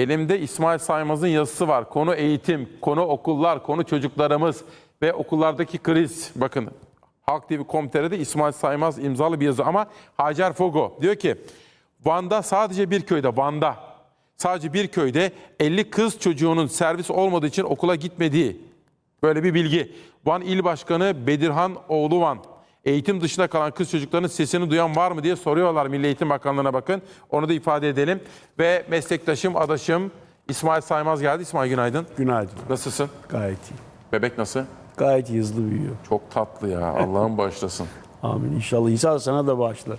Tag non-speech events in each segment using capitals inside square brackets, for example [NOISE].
Elimde İsmail Saymaz'ın yazısı var. Konu eğitim, konu okullar, konu çocuklarımız ve okullardaki kriz. Bakın Halk TV.com.tr'de İsmail Saymaz imzalı bir yazı ama Hacer Fogo diyor ki Van'da sadece bir köyde Van'da sadece bir köyde 50 kız çocuğunun servis olmadığı için okula gitmediği böyle bir bilgi. Van İl Başkanı Bedirhan Oğluvan eğitim dışında kalan kız çocuklarının sesini duyan var mı diye soruyorlar Milli Eğitim Bakanlığı'na bakın. Onu da ifade edelim. Ve meslektaşım, adaşım İsmail Saymaz geldi. İsmail günaydın. Günaydın. Nasılsın? Gayet iyi. Bebek nasıl? Gayet iyi, hızlı büyüyor. Çok tatlı ya. [LAUGHS] Allah'ım bağışlasın. Amin. İnşallah İsa sana da bağışlar.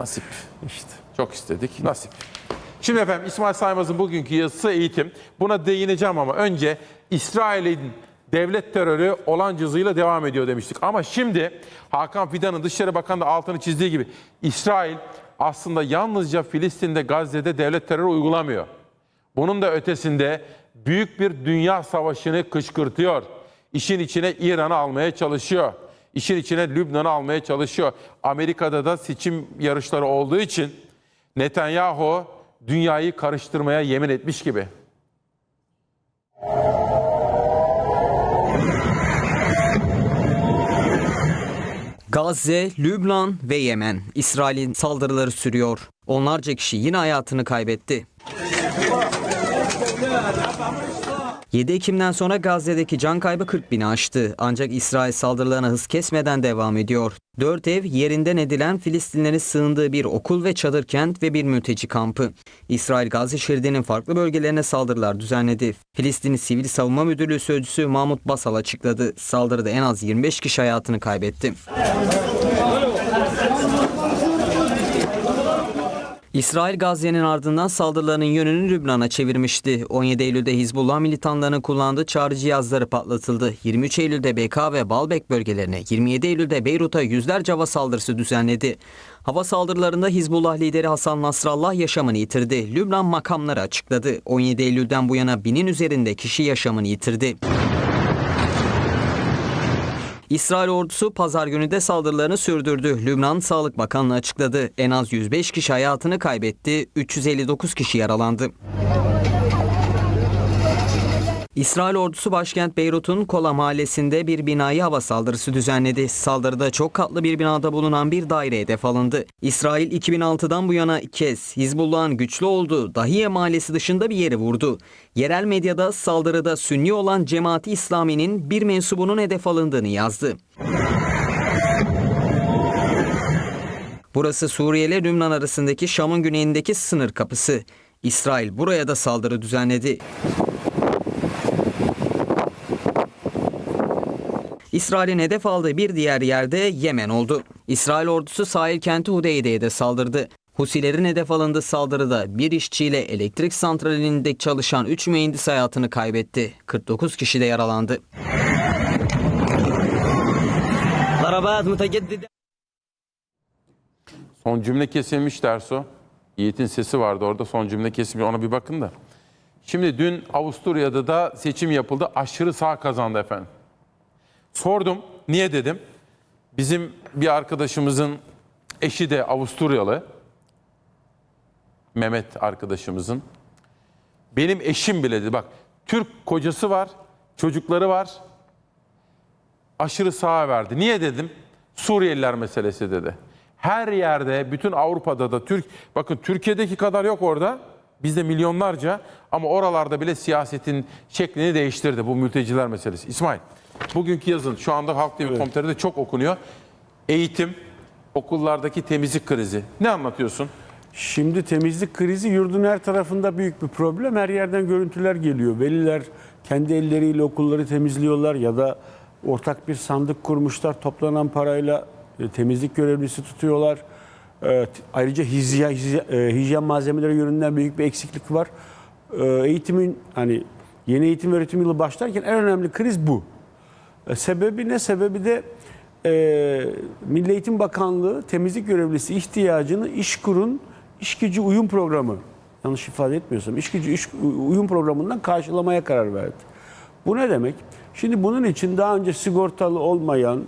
Nasip. İşte. Çok istedik. Nasip. Şimdi efendim İsmail Saymaz'ın bugünkü yazısı eğitim. Buna değineceğim ama önce İsrail'in devlet terörü olan cızıyla devam ediyor demiştik. Ama şimdi Hakan Fidan'ın Dışişleri Bakanı da altını çizdiği gibi İsrail aslında yalnızca Filistin'de Gazze'de devlet terörü uygulamıyor. Bunun da ötesinde büyük bir dünya savaşını kışkırtıyor. İşin içine İran'ı almaya çalışıyor. İşin içine Lübnan'ı almaya çalışıyor. Amerika'da da seçim yarışları olduğu için Netanyahu dünyayı karıştırmaya yemin etmiş gibi. Gazze, Lübnan ve Yemen. İsrail'in saldırıları sürüyor. Onlarca kişi yine hayatını kaybetti. 7 Ekim'den sonra Gazze'deki can kaybı 40 bini aştı. Ancak İsrail saldırılarına hız kesmeden devam ediyor. 4 ev yerinden edilen Filistinlerin sığındığı bir okul ve çadır kent ve bir mülteci kampı. İsrail Gazze şeridinin farklı bölgelerine saldırılar düzenledi. Filistin Sivil Savunma Müdürlüğü Sözcüsü Mahmut Basal açıkladı. Saldırıda en az 25 kişi hayatını kaybetti. İsrail Gazze'nin ardından saldırılarının yönünü Lübnan'a çevirmişti. 17 Eylül'de Hizbullah militanlarının kullandığı çağrı cihazları patlatıldı. 23 Eylül'de BK ve Balbek bölgelerine, 27 Eylül'de Beyrut'a yüzlerce hava saldırısı düzenledi. Hava saldırılarında Hizbullah lideri Hasan Nasrallah yaşamını yitirdi. Lübnan makamları açıkladı. 17 Eylül'den bu yana binin üzerinde kişi yaşamını yitirdi. İsrail ordusu pazar günü de saldırılarını sürdürdü. Lübnan Sağlık Bakanlığı açıkladı. En az 105 kişi hayatını kaybetti, 359 kişi yaralandı. İsrail ordusu başkent Beyrut'un Kola mahallesinde bir binayı hava saldırısı düzenledi. Saldırıda çok katlı bir binada bulunan bir daire hedef alındı. İsrail 2006'dan bu yana kez Hizbullah'ın güçlü olduğu Dahiye mahallesi dışında bir yeri vurdu. Yerel medyada saldırıda Sünni olan Cemaati İslami'nin bir mensubunun hedef alındığını yazdı. Burası Suriye ile Lübnan arasındaki Şam'ın güneyindeki sınır kapısı. İsrail buraya da saldırı düzenledi. İsrail'in hedef aldığı bir diğer yerde Yemen oldu. İsrail ordusu sahil kenti Hudeyde'ye de saldırdı. Husilerin hedef alındığı saldırıda bir işçiyle elektrik santralinde çalışan 3 mühendis hayatını kaybetti. 49 kişi de yaralandı. Son cümle kesilmiş Derso. Yiğit'in sesi vardı orada son cümle kesilmiş ona bir bakın da. Şimdi dün Avusturya'da da seçim yapıldı. Aşırı sağ kazandı efendim. Sordum niye dedim. Bizim bir arkadaşımızın eşi de Avusturyalı. Mehmet arkadaşımızın. Benim eşim bile dedi bak Türk kocası var, çocukları var. Aşırı sağa verdi. Niye dedim? Suriyeliler meselesi dedi. Her yerde, bütün Avrupa'da da Türk, bakın Türkiye'deki kadar yok orada. Bizde milyonlarca ama oralarda bile siyasetin şeklini değiştirdi bu mülteciler meselesi. İsmail, bugünkü yazın şu anda Halk TV evet. çok okunuyor. Eğitim, okullardaki temizlik krizi. Ne anlatıyorsun? Şimdi temizlik krizi yurdun her tarafında büyük bir problem. Her yerden görüntüler geliyor. Veliler kendi elleriyle okulları temizliyorlar ya da ortak bir sandık kurmuşlar. Toplanan parayla e, temizlik görevlisi tutuyorlar. E, t- Ayrıca hijyen, hijyen, e, hijyen malzemeleri yönünden büyük bir eksiklik var. E, Eğitimin hani yeni eğitim öğretim yılı başlarken en önemli kriz bu. E, Sebebi ne? Sebebi de e, Milli Eğitim Bakanlığı temizlik görevlisi ihtiyacını İşkur'un iş gücü uyum programı, yanlış ifade etmiyorsam, iş iş, uyum programından karşılamaya karar verdi. Bu ne demek? Şimdi bunun için daha önce sigortalı olmayan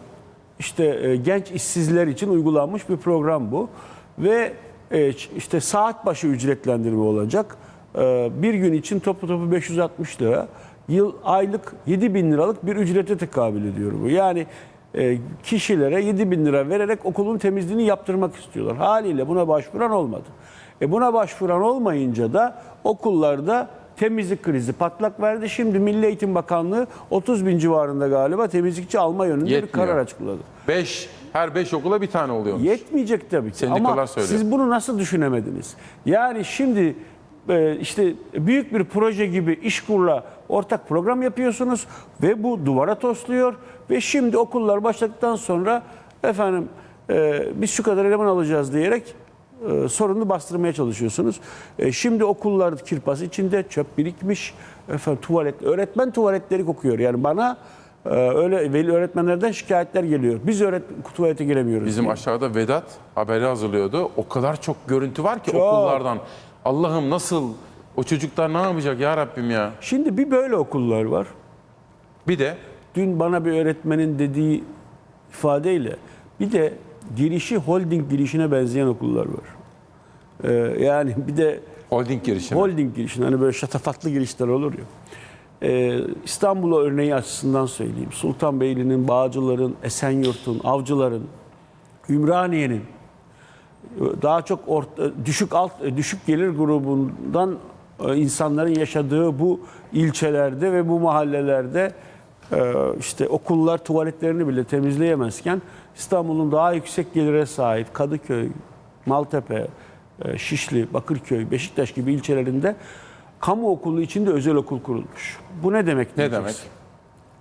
işte e, genç işsizler için uygulanmış bir program bu ve e, işte saat başı ücretlendirme olacak. e, bir gün için topu topu 560 lira. Yıl aylık 7 bin liralık bir ücrete tekabül ediyor bu. Yani kişilere 7 bin lira vererek okulun temizliğini yaptırmak istiyorlar. Haliyle buna başvuran olmadı. E buna başvuran olmayınca da okullarda temizlik krizi patlak verdi. Şimdi Milli Eğitim Bakanlığı 30 bin civarında galiba temizlikçi alma yönünde bir Yetmiyor. karar açıkladı. 5 her 5 okula bir tane oluyor. Yetmeyecek tabii ki. Sendikalar Ama söylüyor. siz bunu nasıl düşünemediniz? Yani şimdi e, işte büyük bir proje gibi İşkur'la ortak program yapıyorsunuz ve bu duvara tosluyor ve şimdi okullar başladıktan sonra efendim e, biz şu kadar eleman alacağız diyerek e, sorunu bastırmaya çalışıyorsunuz. E, şimdi okullar kirpas içinde çöp birikmiş. Efendim tuvalet, öğretmen tuvaletleri kokuyor. Yani bana e, öyle veli öğretmenlerden şikayetler geliyor. Biz öğret tuvalete giremiyoruz. Bizim aşağıda Vedat haberi hazırlıyordu. O kadar çok görüntü var ki Çok. okullardan. Allah'ım nasıl o çocuklar ne yapacak ya Rabbim ya. Şimdi bir böyle okullar var. Bir de Dün bana bir öğretmenin dediği ifadeyle bir de girişi holding girişine benzeyen okullar var. Ee, yani bir de holding girişimi. holding girişine hani böyle şatafatlı girişler olur ya. Ee, İstanbul'a örneği açısından söyleyeyim. Sultanbeyli'nin, Bağcılar'ın, Esenyurt'un, Avcılar'ın, Ümraniye'nin daha çok orta, düşük alt düşük gelir grubundan e, insanların yaşadığı bu ilçelerde ve bu mahallelerde e, işte okullar tuvaletlerini bile temizleyemezken İstanbul'un daha yüksek gelire sahip Kadıköy, Maltepe, e, Şişli, Bakırköy, Beşiktaş gibi ilçelerinde kamu okulu içinde özel okul kurulmuş. Bu ne demek? Ne demek?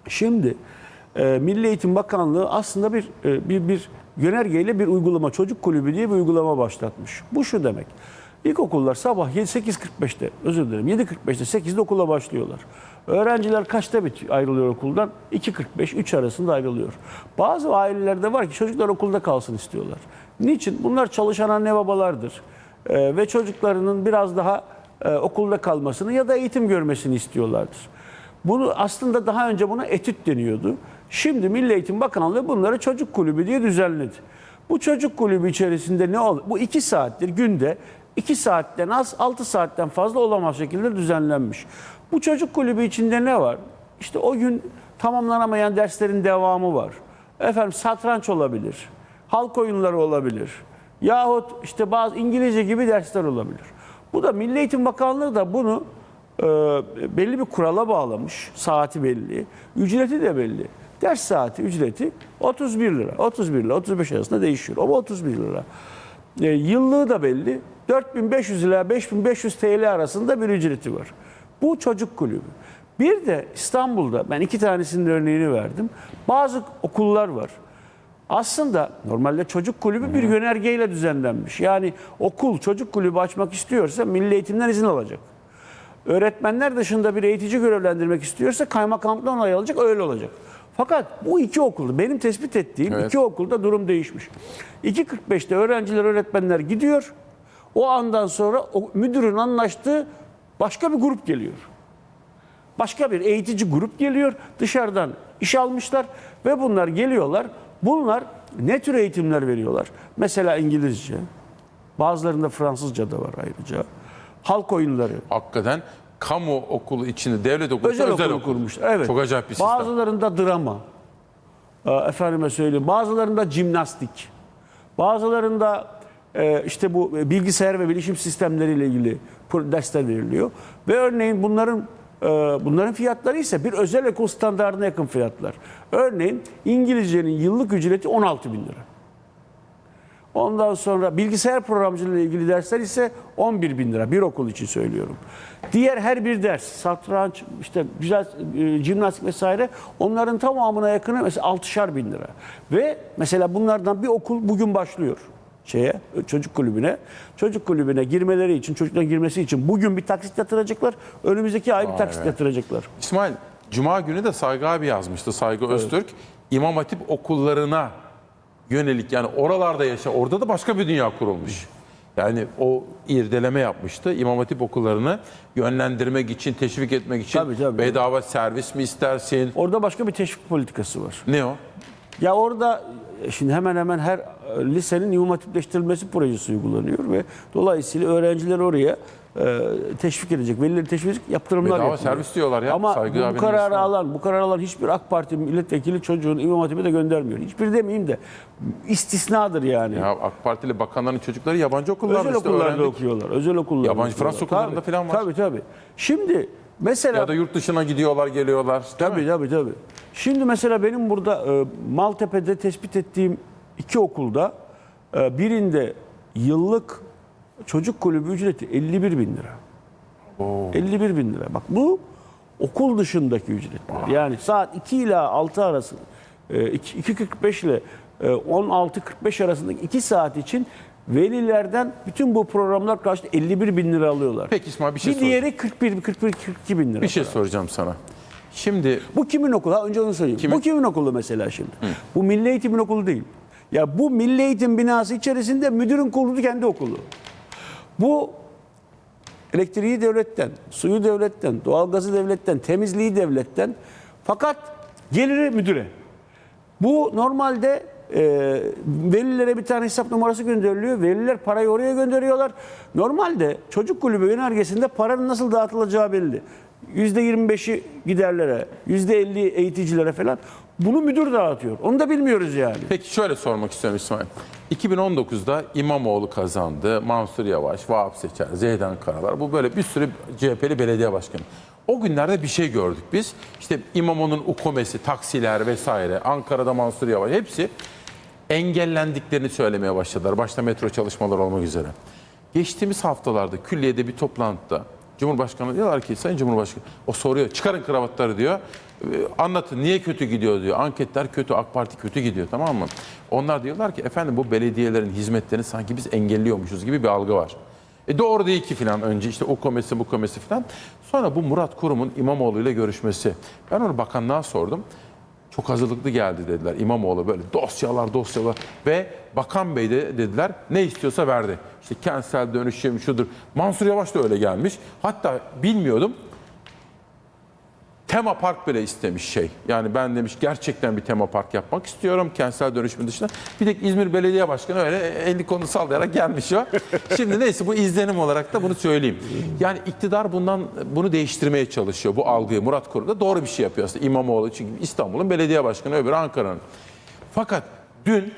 Şimdi e, Milli Eğitim Bakanlığı aslında bir e, bir bir yönergeyle bir uygulama çocuk kulübü diye bir uygulama başlatmış. Bu şu demek. İlkokullar sabah 7 8.45'te özür dilerim 7.45'te 8'de okula başlıyorlar. Öğrenciler kaçta bit ayrılıyor okuldan? 2.45 3 arasında ayrılıyor. Bazı ailelerde var ki çocuklar okulda kalsın istiyorlar. Niçin? Bunlar çalışan anne babalardır. E, ve çocuklarının biraz daha e, okulda kalmasını ya da eğitim görmesini istiyorlardır. Bunu aslında daha önce buna etüt deniyordu. Şimdi Milli Eğitim Bakanlığı bunları çocuk kulübü diye düzenledi. Bu çocuk kulübü içerisinde ne ol? Bu iki saattir günde iki saatten az, altı saatten fazla olamaz şekilde düzenlenmiş. Bu çocuk kulübü içinde ne var? İşte o gün tamamlanamayan derslerin devamı var. Efendim satranç olabilir, halk oyunları olabilir. Yahut işte bazı İngilizce gibi dersler olabilir. Bu da Milli Eğitim Bakanlığı da bunu e, belli bir kurala bağlamış. Saati belli. Ücreti de belli. Ders saati ücreti 31 lira. 31 lira 35 arasında değişiyor. Ama 31 lira. E, yıllığı da belli. 4500 ila 5500 TL arasında bir ücreti var. Bu çocuk kulübü. Bir de İstanbul'da ben iki tanesinin örneğini verdim. Bazı okullar var. Aslında normalde çocuk kulübü bir yönergeyle düzenlenmiş. Yani okul çocuk kulübü açmak istiyorsa milli eğitimden izin alacak. Öğretmenler dışında bir eğitici görevlendirmek istiyorsa kaymakamlıktan onay alacak, öyle olacak. Fakat bu iki okulda, benim tespit ettiğim Evet. iki okulda durum değişmiş. 2.45'te öğrenciler, öğretmenler gidiyor. O andan sonra o müdürün anlaştığı başka bir grup geliyor. Başka bir eğitici grup geliyor. Dışarıdan iş almışlar ve bunlar geliyorlar. Bunlar ne tür eğitimler veriyorlar? Mesela İngilizce. Bazılarında Fransızca da var ayrıca. Halk oyunları. Hakikaten kamu okulu içinde devlet okulu Özel, özel, okul, okul. kurmuşlar. Evet. Çok acayip bir sistem. Bazılarında drama. Ee, Efendime söyleyeyim. Bazılarında jimnastik. Bazılarında işte bu bilgisayar ve bilişim sistemleriyle ilgili dersler veriliyor. Ve örneğin bunların e, bunların fiyatları ise bir özel okul standartına yakın fiyatlar. Örneğin İngilizcenin yıllık ücreti 16 bin lira. Ondan sonra bilgisayar programcılığı ile ilgili dersler ise 11 bin lira. Bir okul için söylüyorum. Diğer her bir ders, satranç, işte güzel e, jimnastik vesaire onların tamamına yakını mesela 6'şar bin lira. Ve mesela bunlardan bir okul bugün başlıyor şeye çocuk kulübüne. Çocuk kulübüne girmeleri için, çocukların girmesi için bugün bir taksit yatıracaklar. Önümüzdeki ay bir taksit be. yatıracaklar. İsmail, Cuma günü de Saygı abi yazmıştı. Saygı Öztürk. İmam Hatip okullarına yönelik yani oralarda yaşa. Orada da başka bir dünya kurulmuş. Yani o irdeleme yapmıştı. İmam Hatip okullarını yönlendirmek için, teşvik etmek için Tabii, tabii. bedava servis mi istersin? Orada başka bir teşvik politikası var. Ne o? Ya orada şimdi hemen hemen her e, lisenin imam hatipleştirilmesi projesi uygulanıyor ve dolayısıyla öğrenciler oraya e, teşvik edecek, velileri teşvik edecek yaptırımlar Bedava yapılıyor. servis diyorlar ya, Ama Saygı bu, bu kararı alan, bu kararı alan hiçbir AK Parti milletvekili çocuğunu İmam Hatip'e de göndermiyor. Hiçbir demeyeyim de istisnadır yani. Ya AK Partili bakanların çocukları yabancı okullarda Özel işte okullarda öğrendik. okuyorlar. Özel okullarda. Yabancı okuyorlar. Fransız okullarında Tabii, falan var. Tabii tabii. Şimdi mesela Ya da yurt dışına gidiyorlar geliyorlar. Tabii tabii tabii. Şimdi mesela benim burada e, Maltepe'de tespit ettiğim iki okulda e, birinde yıllık çocuk kulübü ücreti 51 bin lira. 51 bin lira. Bak bu okul dışındaki ücretler. Yani saat 2 ile 6 arası e, iki- 2.45 ile e, 16.45 arasındaki 2 saat için velilerden bütün bu programlar karşılığı 51 bin lira alıyorlar. Peki İsmail bir şey bir diğeri 41, 41, 42 bin lira. Bir şey soracağım sana. Şimdi Bu kimin okulu? Ha, Önce onu söyleyeyim. Kimin? Bu kimin okulu mesela şimdi? Bu Milli Eğitim'in okulu değil. Ya bu Milli Eğitim binası içerisinde müdürün kurduğu kendi okulu. Bu elektriği devletten, suyu devletten, doğalgazı devletten, temizliği devletten. Fakat geliri müdüre. Bu normalde e, velilere bir tane hesap numarası gönderiliyor. Veliler parayı oraya gönderiyorlar. Normalde çocuk kulübü önergesinde paranın nasıl dağıtılacağı belli. %25'i giderlere, %50 eğiticilere falan. Bunu müdür dağıtıyor. Onu da bilmiyoruz yani. Peki şöyle sormak istiyorum İsmail. 2019'da İmamoğlu kazandı, Mansur Yavaş, Vahap Seçer, Zeydan Karalar. Bu böyle bir sürü CHP'li belediye başkanı. O günlerde bir şey gördük biz. İşte İmamoğlu'nun ukomesi, taksiler vesaire, Ankara'da Mansur Yavaş hepsi engellendiklerini söylemeye başladılar. Başta metro çalışmaları olmak üzere. Geçtiğimiz haftalarda külliyede bir toplantıda Cumhurbaşkanı diyorlar ki Sayın Cumhurbaşkanı o soruyor çıkarın kravatları diyor. "Ee, Anlatın niye kötü gidiyor diyor. Anketler kötü AK Parti kötü gidiyor tamam mı? Onlar diyorlar ki efendim bu belediyelerin hizmetlerini sanki biz engelliyormuşuz gibi bir algı var. E doğru değil ki filan önce işte o komesi bu komesi filan. Sonra bu Murat Kurum'un İmamoğlu ile görüşmesi. Ben onu bakanlığa sordum. Çok hazırlıklı geldi dediler İmamoğlu böyle dosyalar dosyalar ve Bakan Bey de dediler ne istiyorsa verdi. İşte kentsel dönüşüm şudur. Mansur Yavaş da öyle gelmiş. Hatta bilmiyordum tema park bile istemiş şey. Yani ben demiş gerçekten bir tema park yapmak istiyorum kentsel dönüşümün dışında. Bir tek İzmir Belediye Başkanı öyle elini kolunu sallayarak gelmiş o. [LAUGHS] Şimdi neyse bu izlenim olarak da bunu söyleyeyim. Yani iktidar bundan bunu değiştirmeye çalışıyor bu algıyı. Murat Kurum da doğru bir şey yapıyor aslında. İmamoğlu çünkü İstanbul'un belediye başkanı öbürü Ankara'nın. Fakat dün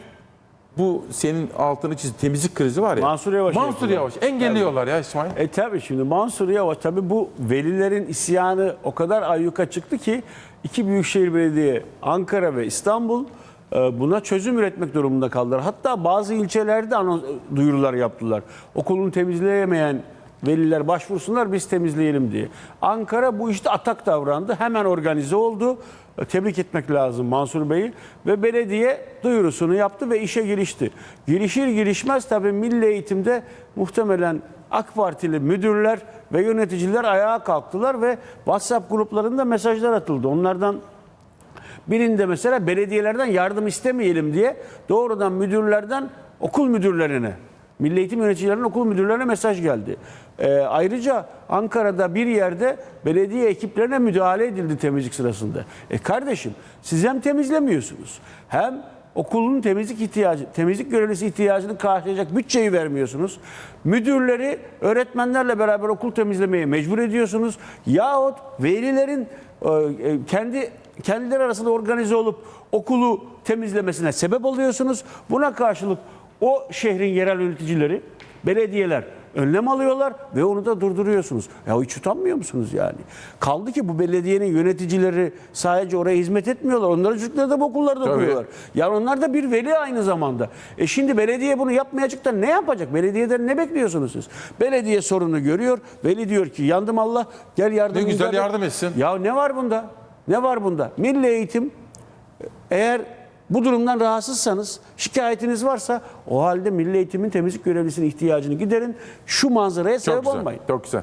bu senin altını çizdi temizlik krizi var ya. Mansur Yavaş Mansur. Yavaş engelliyorlar ya İsmail. E tabi şimdi Mansur Yavaş tabi bu velilerin isyanı o kadar ayyuka çıktı ki iki büyükşehir belediye Ankara ve İstanbul e, buna çözüm üretmek durumunda kaldılar. Hatta bazı ilçelerde anons, duyurular yaptılar. Okulunu temizleyemeyen veliler başvursunlar biz temizleyelim diye. Ankara bu işte atak davrandı. Hemen organize oldu. E, Tebrik etmek lazım Mansur Bey'i ve belediye duyurusunu yaptı ve işe girişti. Girişir girişmez tabii milli eğitimde muhtemelen AK Partili müdürler ve yöneticiler ayağa kalktılar ve WhatsApp gruplarında mesajlar atıldı. Onlardan birinde mesela belediyelerden yardım istemeyelim diye doğrudan müdürlerden okul müdürlerine, milli eğitim yöneticilerinin okul müdürlerine mesaj geldi. Ee, ayrıca Ankara'da bir yerde belediye ekiplerine müdahale edildi temizlik sırasında. E kardeşim siz hem temizlemiyorsunuz hem okulun temizlik ihtiyacı, temizlik görevlisi ihtiyacını karşılayacak bütçeyi vermiyorsunuz. Müdürleri öğretmenlerle beraber okul temizlemeye mecbur ediyorsunuz. Yahut velilerin e, e, kendi kendileri arasında organize olup okulu temizlemesine sebep oluyorsunuz. Buna karşılık o şehrin yerel yöneticileri, belediyeler önlem alıyorlar ve onu da durduruyorsunuz. Ya hiç utanmıyor musunuz yani? Kaldı ki bu belediyenin yöneticileri sadece oraya hizmet etmiyorlar. Onların çocukları da bu okullarda Tabii. okuyorlar. Yani onlar da bir veli aynı zamanda. E şimdi belediye bunu yapmayacak da ne yapacak? Belediyeden ne bekliyorsunuz siz? Belediye sorunu görüyor. Veli diyor ki yandım Allah gel yardım Ne güzel imdad et." yardım etsin. Ya ne var bunda? Ne var bunda? Milli eğitim eğer bu durumdan rahatsızsanız, şikayetiniz varsa o halde milli eğitimin temizlik görevlisinin ihtiyacını giderin. Şu manzaraya sebep güzel. olmayın. Çok güzel.